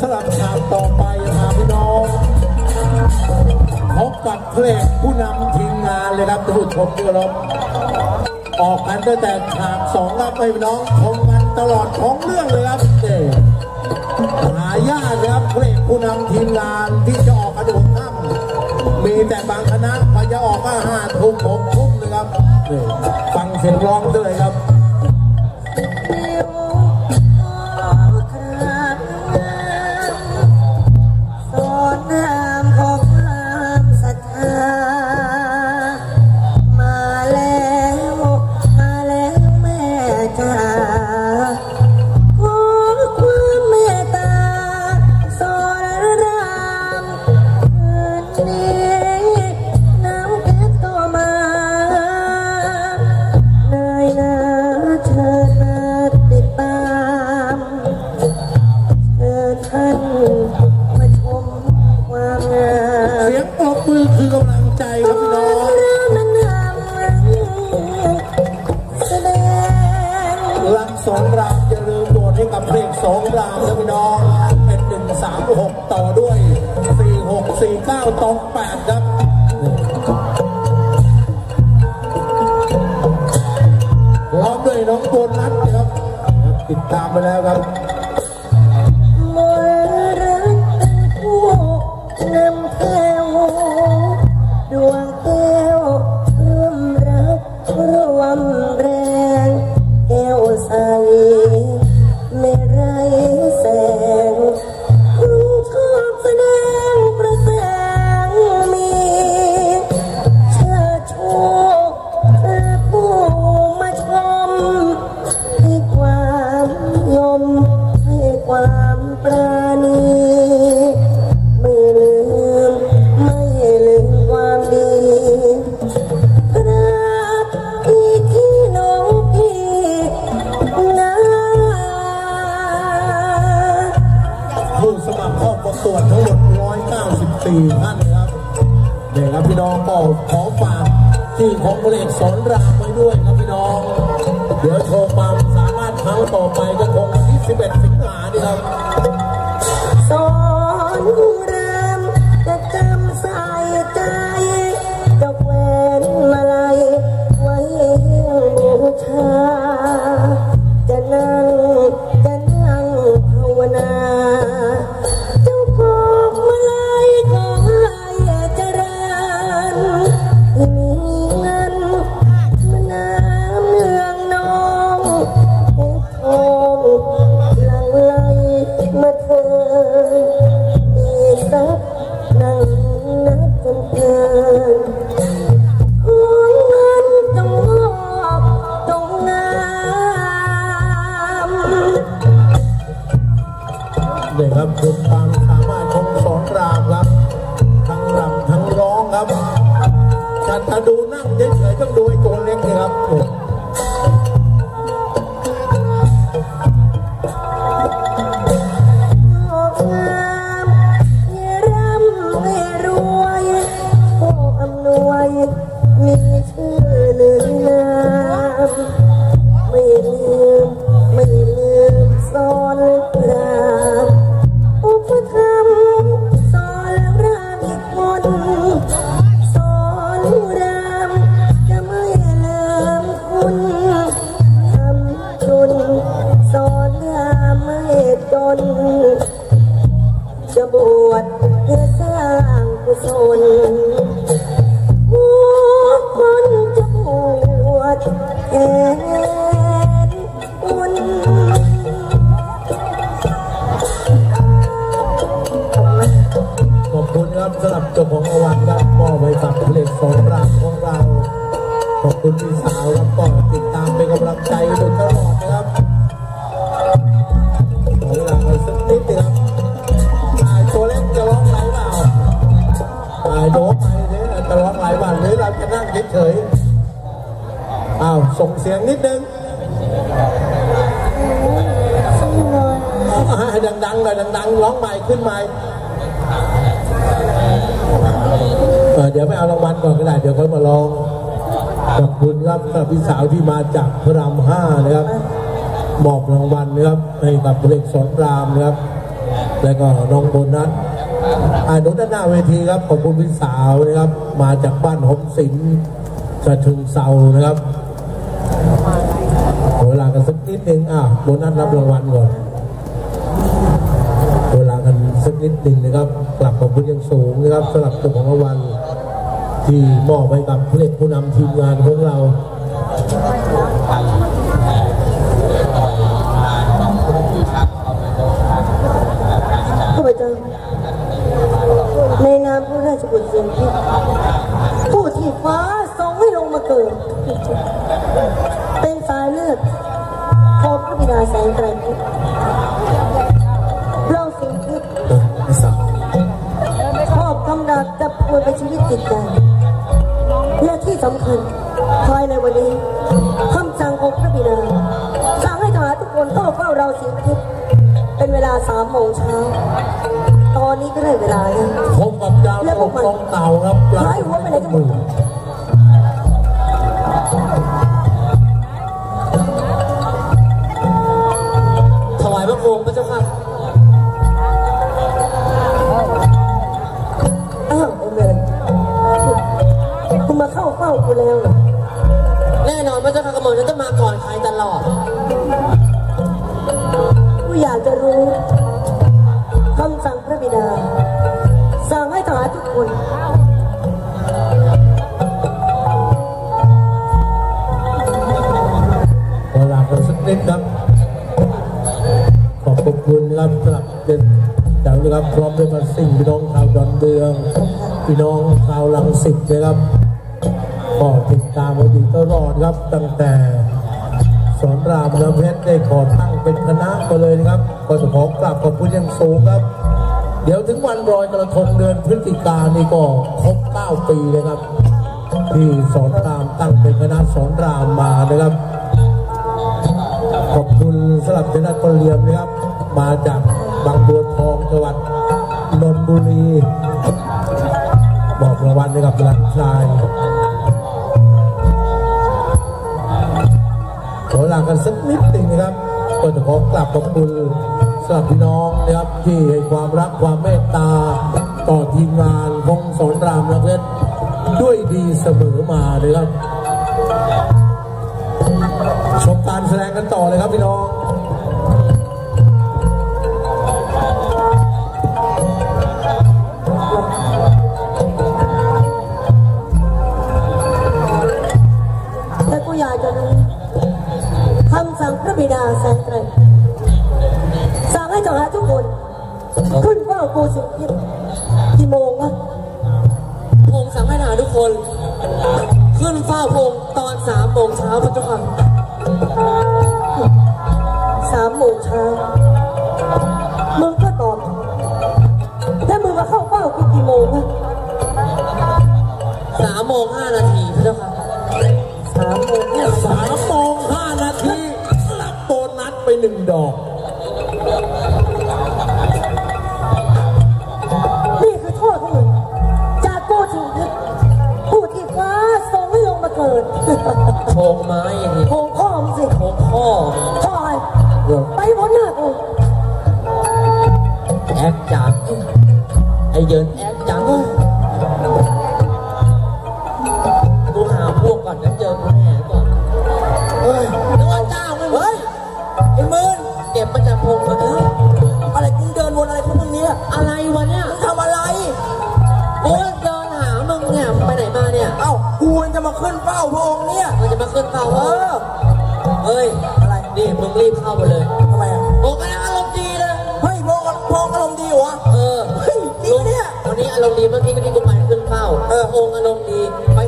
สลับฉากต่อไปมาพี่น้องพบกับเพลงผู้นำทีมงานเลยครับทุกผู้ชมที่เคารพออกกันตั้งแต่ฉากสองครับให้พี่น้องชมกันตลอดของเรื่องเลยครับเด็หายากนะครับเพลงผู้นำทีมงานที่จะออกกระดูกถ้ำมีแต่บางคณะพอจะออกก็ห้าทุ่มหกทุ่มนะครับฟังเสียงร้องด้วยครับ สองรามนะพี่น้องเป็นหนึ่งสามหกต่อด้วยสี่หกสี่เก้าตองแปดครับพร้อมด้วยน้องโบนัสครับ ติดตามไปแล้วครับ 194ท่านนะครับเดี๋ยวครับพี่น้องก็ขอฝากที่ของเพลงสนรามไว้ด้วยครับพี่น้อง เดี๋ยวโชว์ความสามารถครั้งต่อไปก็คงที่ 11 สิงหานี่ครับางกุศลผู้คนจะบวชแทนคุณขอบคุณครับสำหรับจ้าของรางวัลครับมอบไปกับเพลงสอนรามของเรา ขอบคุณพี่สาวครับก็ติดตามเป็นกำลังใจดยตลอดนะครับ เฉยอ้าวส่งเสียงนิดนึงดังๆหน่อยดังๆร้องใหม่ขึ้นใหม่เดี๋ยวไปเอารางวัลก่อนก็ได้ เดี๋ยวค่อยมาร้องขอบคุณครับกับพี่สาวที่มาจากพระรามห้านะครับมอบรางวัลนะครับให้กับเพลงสอนรามนะครับ แล้วก็น้องโบนัสอ่านุด้านหน้าเวทีครับขอบคุณพี่สาวนะครับ มาจากบ้านหอมสิน สะชุงเซานะครับเวลากันสักนิดนึงอะโบนัสรับรางวัลก่อนเวลากันสักนิดนึงนะครับ กลับขอบคุณยังสูงนะครับสำหรับตัวของรางวัลที่มอบให้กับผู้เล่นผู้นำทีมงานของเราข้าพเจ้าในนามพระราชบุตรเสียงทิพย์ผู้ที่ฟ้า เป็นสายเลือดของพระบิดาแสงไตรทิพย์เราสียงทิพย์เออพี่สาวชอบกำดักจับปวดไปชีวิตจิตใจและที่สำคัญภายในวันนี้คำสั่งของพระบิดาสั่งให้ทหารทุกคนเข้าเฝ้าเราสียงทิพย์เป็นเวลาสามโมงเช้าตอนนี้ก็ได้เวลาแล้วพบกับดาวตกกองเต่าครับหายหัวไปไหนกันหมด อ้าวไอ้เมินคุณมาเข้าเฝ้ากูแล้วเหรอแน่นอนพระเจ้าค่ะกระหม่อมฉันจะมาก่อนใครตลอด กูอยากจะรู้คำสั่งพระบิดา สั่งให้ทหารทุกคน นะครับพร้อมด้วยมาสิ่งพี่น้องชาวดอนเมืองพี่น้องชาวลังสิตนะครับก็ติดตามมาดีตลอดครับตั้งแต่สอนรามน้ำเพชรได้ขอตั้งเป็นคณะมาเลยนะครับก็จะขอกราบขอบคุณอย่างสูงครับ เดี๋ยวถึงวันลอยกระทงเดือนพฤศจิกายนนี่ก็ครบ 9 ปีนะครับ ที่สอนรามตั้งเป็นคณะสอนรามมานะครับ ขอบคุณสำหรับคณะกเรียมนะครับ มาจาก กรางวัลให้กับหลานชายขอลากันสักนิดหนึ่งนะครับก็จะขอกลับขอบคุณสำหรับพี่น้องนะครับที่ให้ความรักความเมตตา ต่อทีมงานของสอนรามนะเพชรด้วยดีเสมอมาเลยครับ ชมการแสดงกันต่อเลยครับพี่น้อง กูสิงทิพย์กี่โมงวะพระองค์สั่งให้ทหารทุกคน ขึ้นเฝ้าพระองค์ตอนสามโมงเช้าพระเจ้าค่ะสามโมงเช้ามึงก็ตอบแล้วมึงมาเข้าเฝ้ากูกี่โมงวะสามโมงห้านาทีพระเจ้าค่ะสามโมงเนี่ยสามโมงห้านาทีรับโบนัสไปหนึ่งดอก โชงไม้อย่างนี้โคงพ่อมสิโชงพ่อพ่อไอ้ไปพ้นหน้ากูแอบจัดไอเยินแอ เนี่ยเอ้ากูจะมาขึ้นเฝ้าพระองค์เนี่ย มันจะมาขึ้นเฝ้าเอเออ อ เฮ้ย อะไร นี่มึงรีบเข้าไปเลยทำไมอะโอ้กำลังอารมณ์ดีเลยเฮ้ยพระองค์พระองค์อารมณ์ดีเหรอวะ เออเฮ้ยจริงปะเนี่ยวันนี้อารมณ์ดีเมื่อกี้ก็ที่กูไปขึ้นเฝ้าเออ องค์อารมณ์ดี ไป